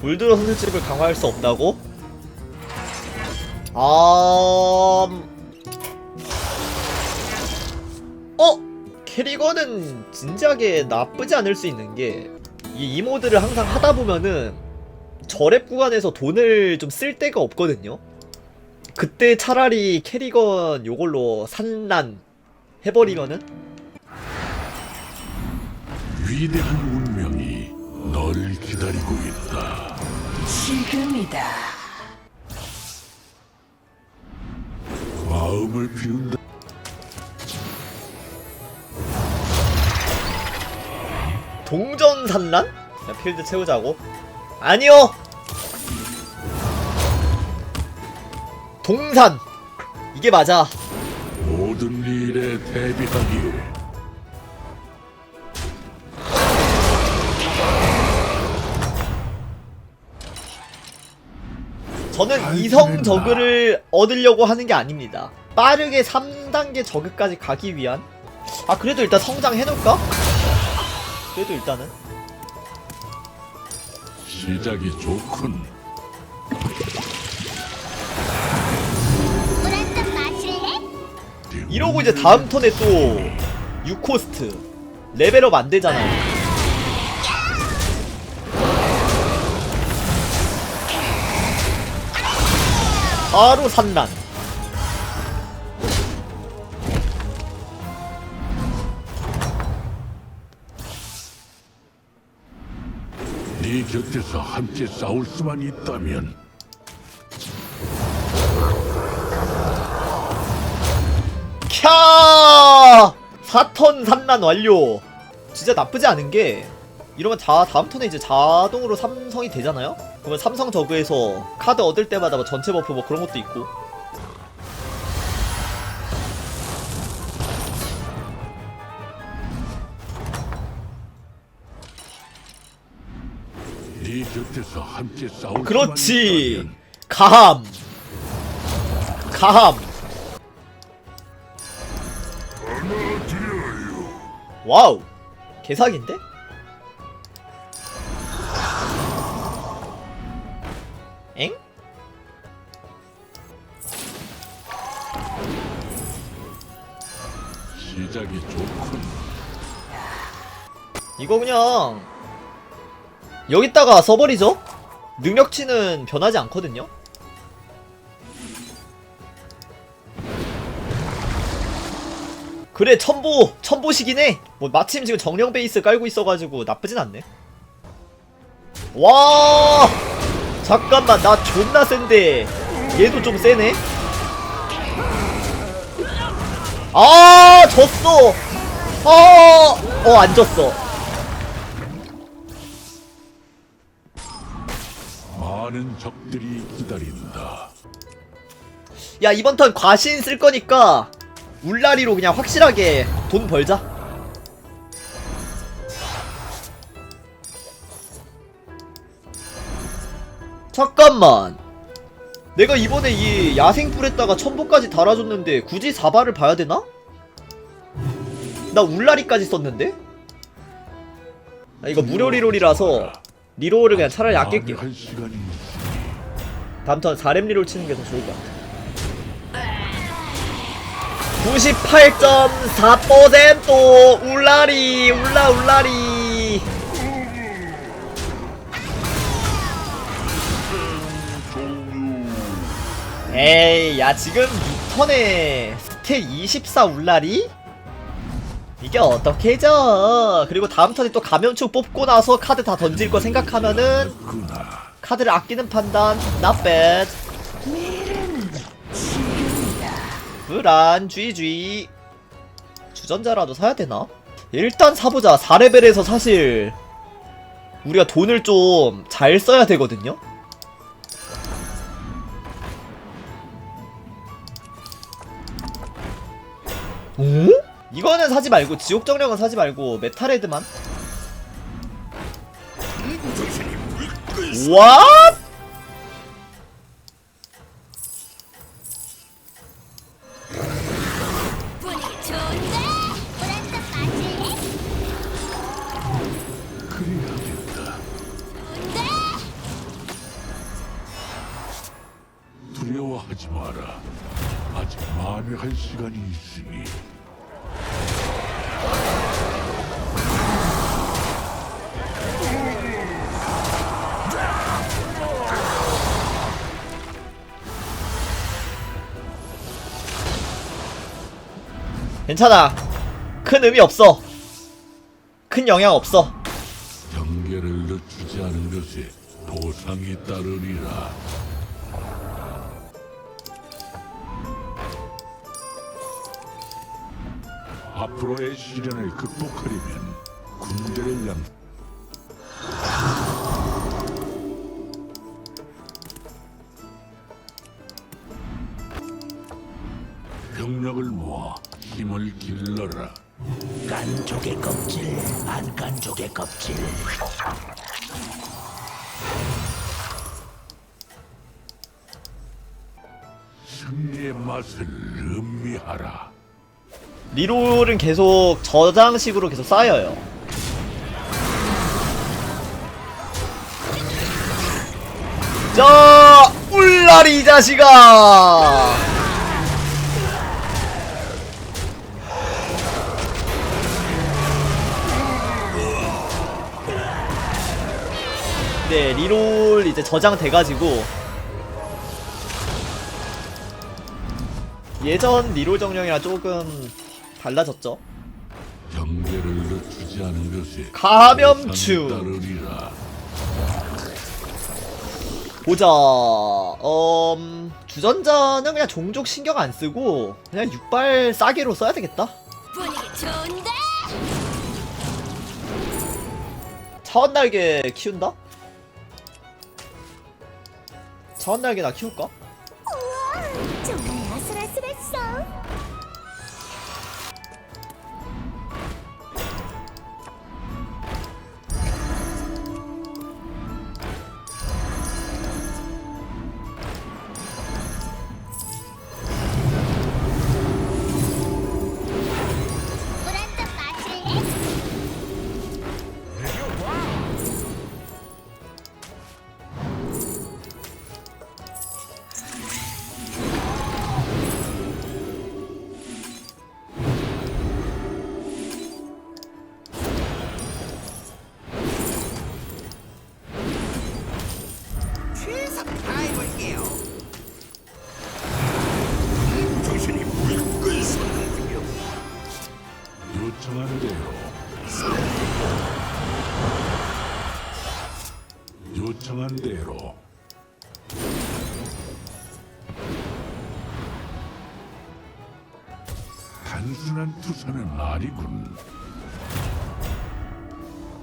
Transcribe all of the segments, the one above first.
골드로 선술집을 강화할 수 없다고? 아... 음. 어? 캐리건은 진지하게 나쁘지 않을 수 있는 게 이 이모드를 항상 하다 보면은 저랩 구간에서 돈을 좀 쓸 데가 없거든요. 그때 차라리 캐리건 요걸로 산란 해버리면은 위대한 너를 기다리고 있다. 지금이다. 마음을 비운다. 동전 산란? 자, 필드 채우자고. 아니요. 동산. 이게 맞아. 모든 일에 대비하기를. 저는 잘 이성. 저그를 얻으려고 하는 게 아닙니다. 빠르게 3단계 저그까지 가기 위한. 아 그래도 일단 성장해 놓을까? 그래도 일단은 시작이 좋군. 물 한 잔 마실래? 이러고 이제 다음 턴에 또 6코스트 레벨업 안 되잖아요. 바로 산란. 네 곁에서 함께 싸울 수만 있다면 캬! 4턴 산란 완료. 진짜 나쁘지 않은 게 이러면 자 다음 턴에 이제 자동으로 삼성이 되잖아요. 그러면 삼성 저그에서 카드 얻을 때마다 뭐 전체 버프 뭐 그런 것도 있고. 네 곁에서 함께 싸울 그렇지. 가함. 가함. 와우. 개사기인데? 엥? 시작이 좋군. 이거 그냥 여기다가 써버리죠? 능력치는 변하지 않거든요? 그래 첨보 첨보시긴 해 뭐 마침 지금 정령 베이스 깔고 있어가지고 나쁘진 않네 와 잠깐만 나 존나 센데. 얘도 좀 세네. 아 졌어. 어어안 졌어. 많은 적들이 기다린다. 야 이번 턴 과신 쓸 거니까 울라리로 그냥 확실하게 돈 벌자 잠깐만. 내가 이번에 이 야생불에다가 첨보까지 달아줬는데 굳이 사발을 봐야 되나? 나 울라리까지 썼는데? 아, 이거 무료 리롤이라서 리롤을 그냥 차라리 아낄게 할 시간이 다음 턴 4렘 리롤 치는 게 더 좋을 것 같아. 98.4% 울라리 울라 울라리 에이 야 지금 이 턴에 스탯 24 울라리? 이게 어떻게 져 그리고 다음 턴에 또 감염충 뽑고 나서 카드 다 던질 거 생각하면은. 카드를 아끼는 판단 not bad. 불안 쥐쥐 주전자라도 사야 되나? 일단 사보자 4레벨에서 사실 우리가 돈을 좀 잘 써야 되거든요? 오? 이거는 사지 말고 지옥 정령은 사지 말고 메탈헤드만 와? 두려워하지 마라. 아직 마음의 할 시간이 있으니. 괜찮아. 큰 의미 없어. 큰 영향 없어. 경계를 늦추지 않은 것에 보상이 따르리라. 앞으로의 시련을 극복하려면 군대를 양 병력을 모아 힘을 길러라. 깐족의 껍질, 안 깐족의 껍질. 승리의 맛을 음미하라. 리롤은 계속 저장식으로 계속 쌓여요. 자, 울라리 이 자식아! 네, 리롤 이제 저장돼가지고 예전 리롤 정령이랑 조금 달라졌죠. 경계를 늦추지 않은 것에 감염충. 따르리라. 보자. 음, 주전자는 그냥 종족 신경 안 쓰고 그냥 육발 싸게로 써야 되겠다. 분위기 좋은데? 차원 날개 키운다? 차원 날개 나 키울까? 우와, 정말 아슬아슬했어. 투사는 아니군.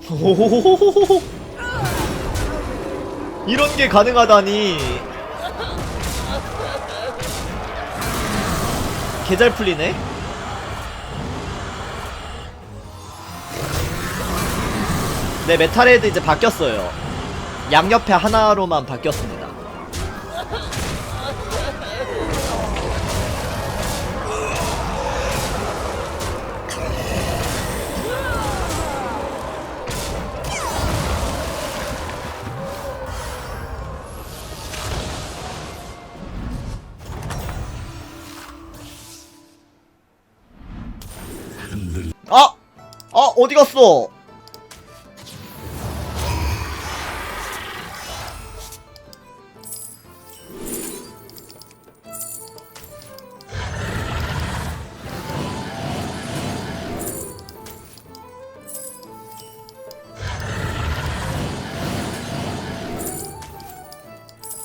이런 게 가능하다니. 개 잘 풀리네. 네, 메탈헤드 이제 바뀌었어요. 양옆에 하나로만 바뀌었습니다. 어디 갔어?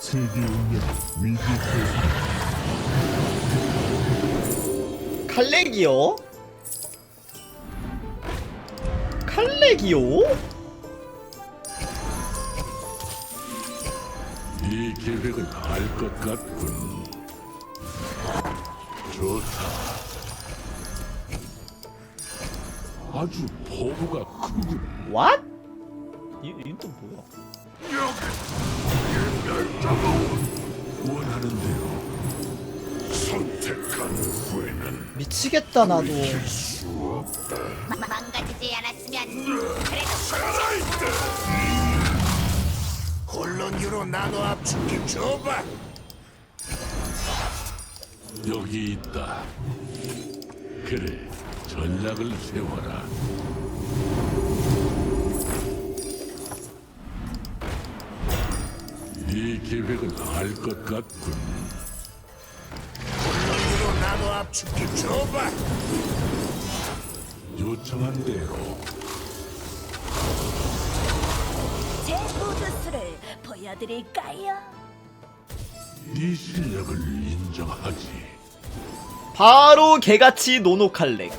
세계 운명 위기 대상 칼렉이요? 칼렉이요? 이 계획은 알 것 같군. 좋다. 아주 포부가 크군. What? 이, 이또 뭐야? 원하는 대로 미치겠다 나도 마- 망가지지 않았으면 그래도 혼론유로 나눠 합치기 줘봐. 여기 있다. 그래, 전략을 세워라. 네 계획은 알 것 같군. 줘봐. 요청한 대로 제 보드수를 보여드릴까요? 네 실력을 인정하지. 바로 개같이 노노칼렉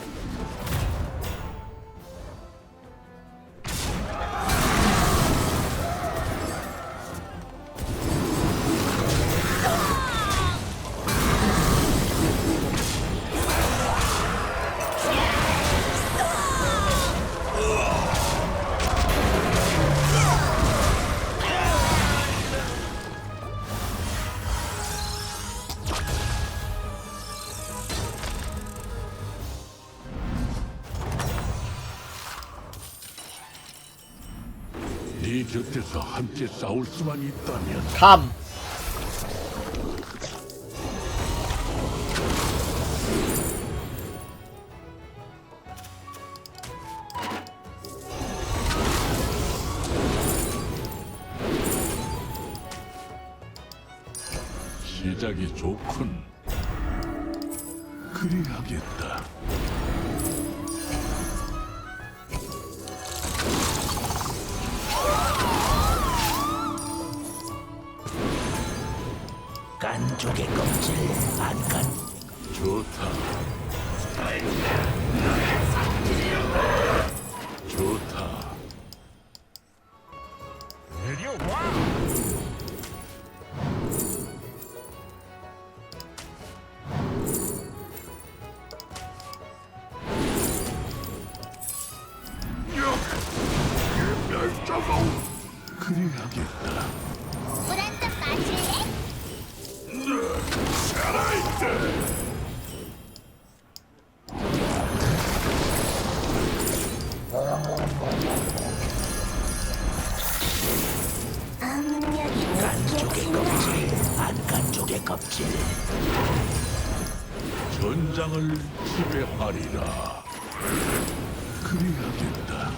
네 곁에서 함께 싸울 수만 있다면 감 시작이 좋군. 그리하겠다. 깐족의 껍질 안간 좋다. 좋다. 하리라. 그리하겠다.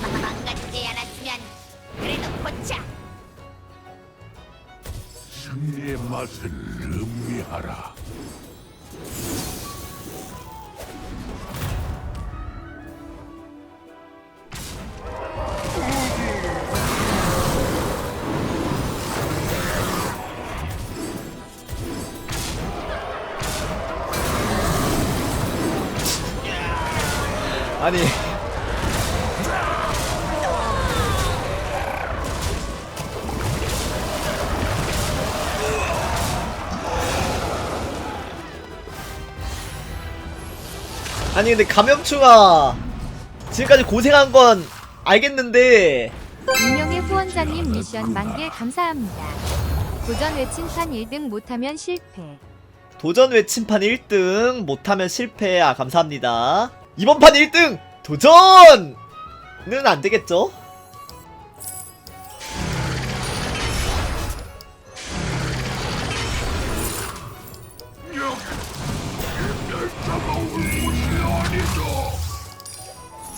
망가지지 않았으면 그래도 고쳐. 승리의 맛을 음미하라. 아니 아니 근데 감염충아 지금까지 고생한 건 알겠는데 운명의 후원자님 미션 만개 감사합니다. 도전 외침판 1등 못하면 실패. 도전 외침판 1등 못하면 실패 아 감사합니다 이번 판 1등 도전은 안 되겠죠?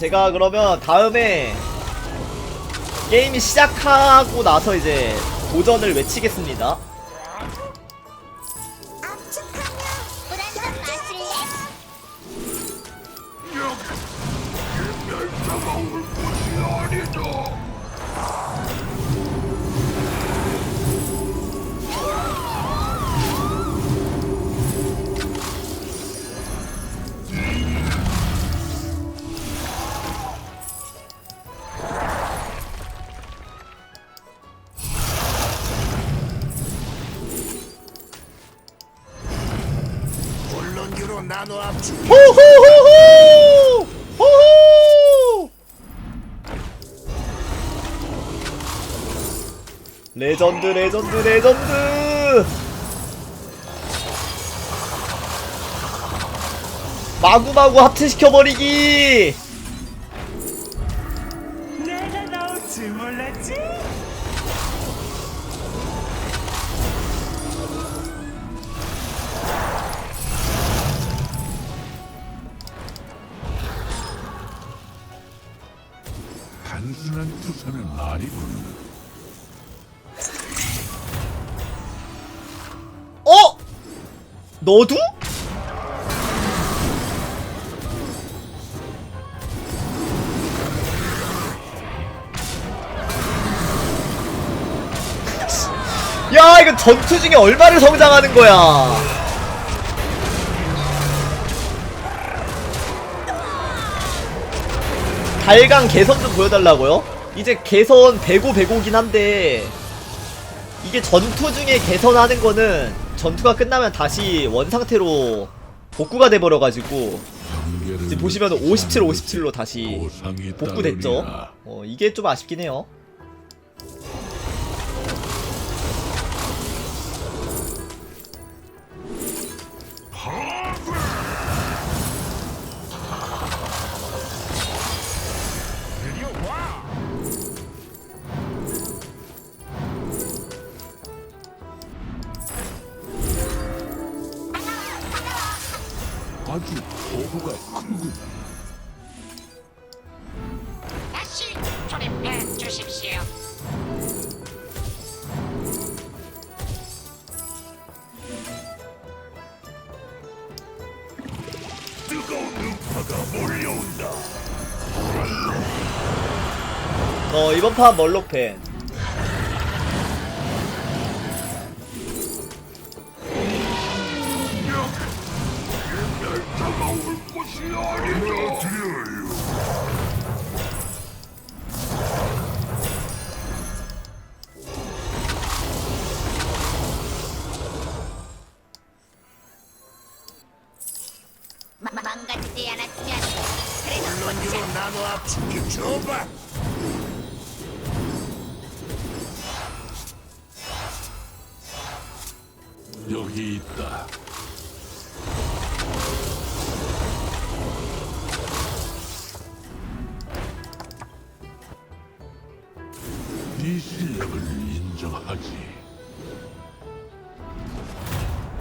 제가 그러면 다음에 게임이 시작하고 나서 이제 도전을 외치겠습니다. 호호호호! 호호! 레전드 레전드 레전드! 마구마구 합체시켜버리기! 너도? 야 이거 전투 중에 얼마를 성장하는 거야 달강 개선 좀 보여달라고요? 이제 개선 105 105긴 한데 이게 전투 중에 개선하는 거는 전투가 끝나면 다시 원상태로 복구가 돼버려가지고 지금 보시면 57, 57로 다시 복구됐죠. 어, 이게 좀 아쉽긴 해요. 어, 이번 판 멀로펜. 다가올 곳이 아니다. 네 실력을 인정하지.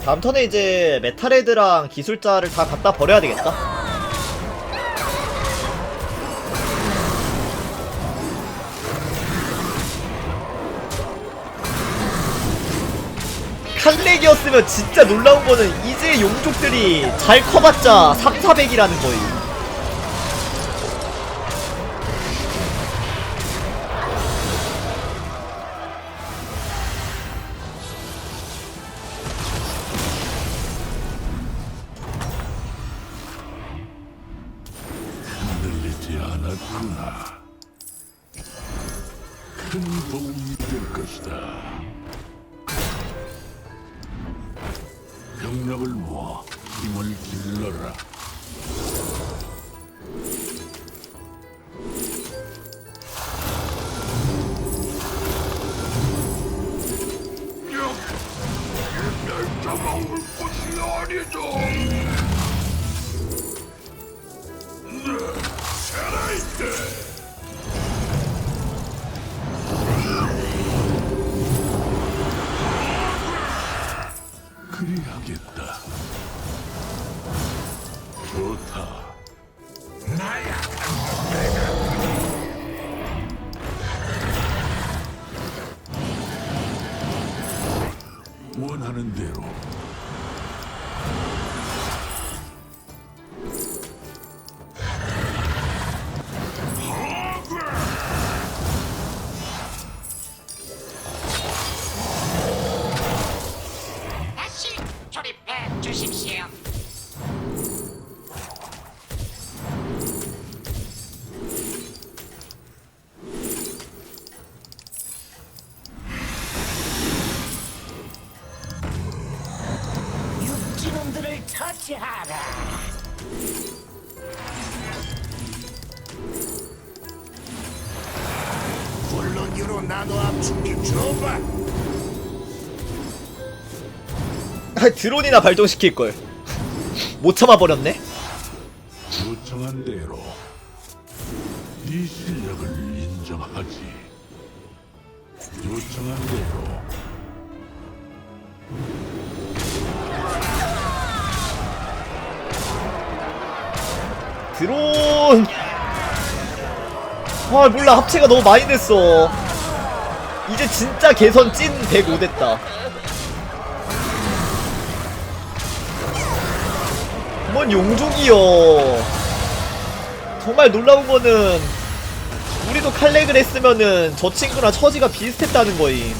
다음 턴에 이제 메탈헤드랑 기술자를 다 갖다 버려야 되겠다. 칼렉이었으면 진짜 놀라운 거는 이제 용족들이 잘 커봤자 3, 400이라는 거임. 흔 드론이나 발동시킬 걸. 못 참아 버렸네? 요청한 대로 네 실력을 인정하지. 요청한 대로 드론! 아 몰라 합체가 너무 많이 됐어 이제 진짜 개선 찐 105 됐다 뭔 용족이여 정말 놀라운 거는 우리도 칼렉을 했으면은 저 친구랑 처지가 비슷했다는 거임